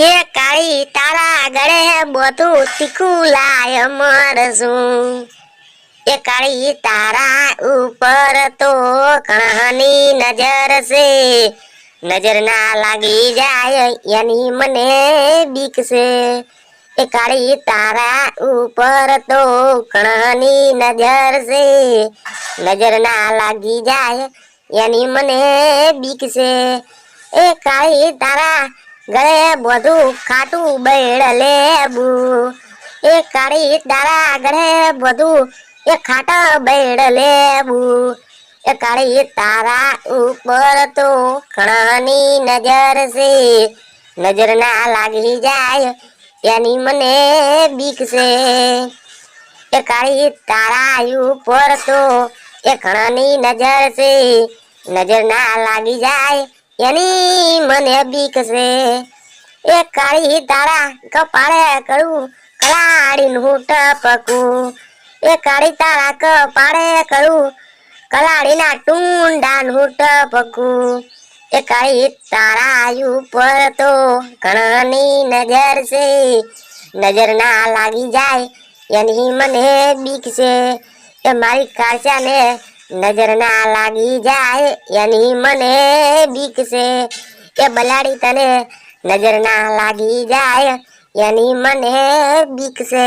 કે કાળી તારા ગળે બધું તીખું લાય મરશું એ કાળી તારા ઉપર તો ઘણાની નજર છે. નજર ના લાગી જાય એની મને બીક છે. એ કાળી તારા ઉપર તો કણહની નજર છે. નજર ના લાગી જાય એની મને બીક છે. એ કાળી તારા ગળે બધું ખાટું બેડ લેબુ એ કાળી તારા ગળે બધું એ ખાટા બેડ લેબુ એ કાળી તારા ઉપર તો ઘણાની નજર છે. નજર ના લાગી જાય એની મને બીક છે. એ કાળી તારા ઉપર તો એ ઘણાની નજર છે. નજર ના લાગી જાય એની મને બીક છે. એ કાળી તારા કપાળે કરું કલાડી નું ટપકું. એ કાળી તારા કપાળે કરું કલાડીના ટુંડા નું ટપકું. એ કાળી તારા ઉપર તો ઘણાની નજર છે. નજર ના લાગી જાય એની મને બીક છે. એ મારી કાચાને નજર ના લાગી જાય એની મને બીક છે. એ બલાડી તને નજર ના લાગી જાય એની મને બીક છે.